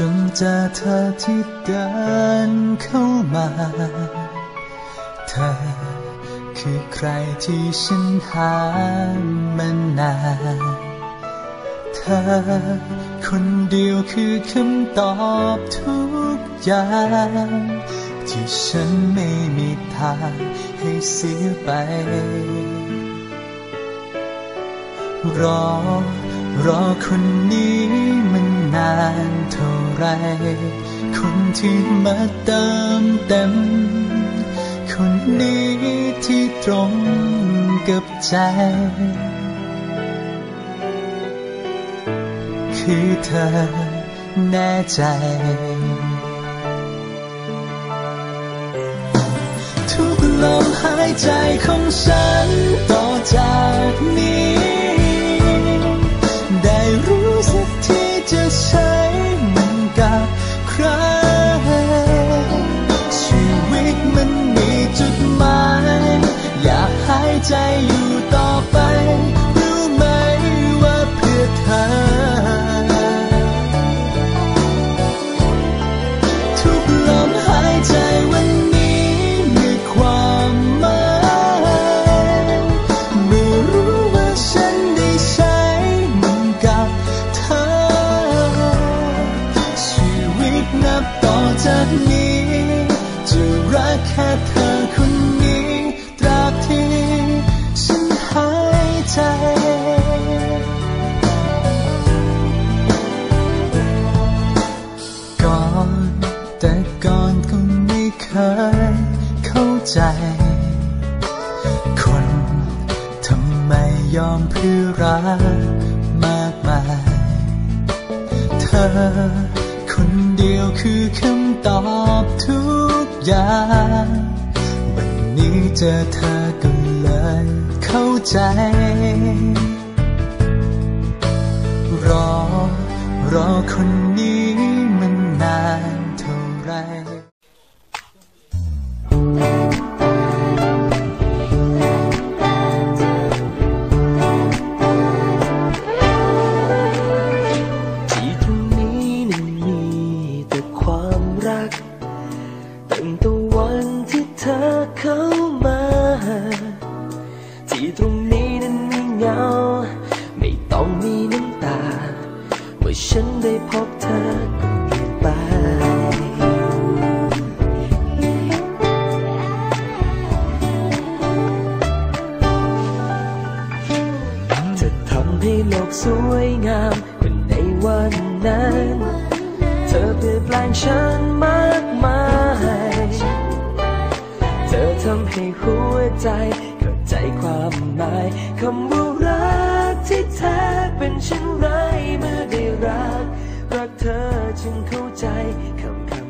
จนเจอเธอที่เดินเข้ามา เธอคือใครที่ฉันหามานานเธอคนเดียวคือคำตอบทุกอย่างที่ฉันไม่มีทางให้เสียไป รอ รอคนนี้มัน ไร คนที่มาเติมเต็ม คนนี้ที่ตรงกับใจ คือเธอแน่ใจ ทุกลมหายใจของฉัน มันกับใคร ชีวิตมันมีจุดหมาย อยากหายใจอยู่ จากนี้ จะรักแค่เธอคนนี้ตราบที่ฉันหายใจก่อนแต่ก่อนก็ไม่เคยเข้าใจ คนทำไมยอมเพื่อรักมากมาย เธอ เดียวคือคำตอบทุกอย่าง วันนี้เจอเธอก็เลยเข้าใจ รอ รอคนนี้ เข้ามา ที่ตรงนี้นั้นมีเงา ไม่ต้องมีน้ำตา เมื่อฉันได้พบเธอก็เปลี่ยนไปจะทำให้โลกสวยงามกว่าในวันนั้น เธอเปลี่ยนแปลงฉันมากมาย ทำให้หัวใจเข้าใจความหมายคำว่ารักที่แท้เป็นเช่นไรเมื่อได้รัก รักเธอจึงเข้าใจคำคำ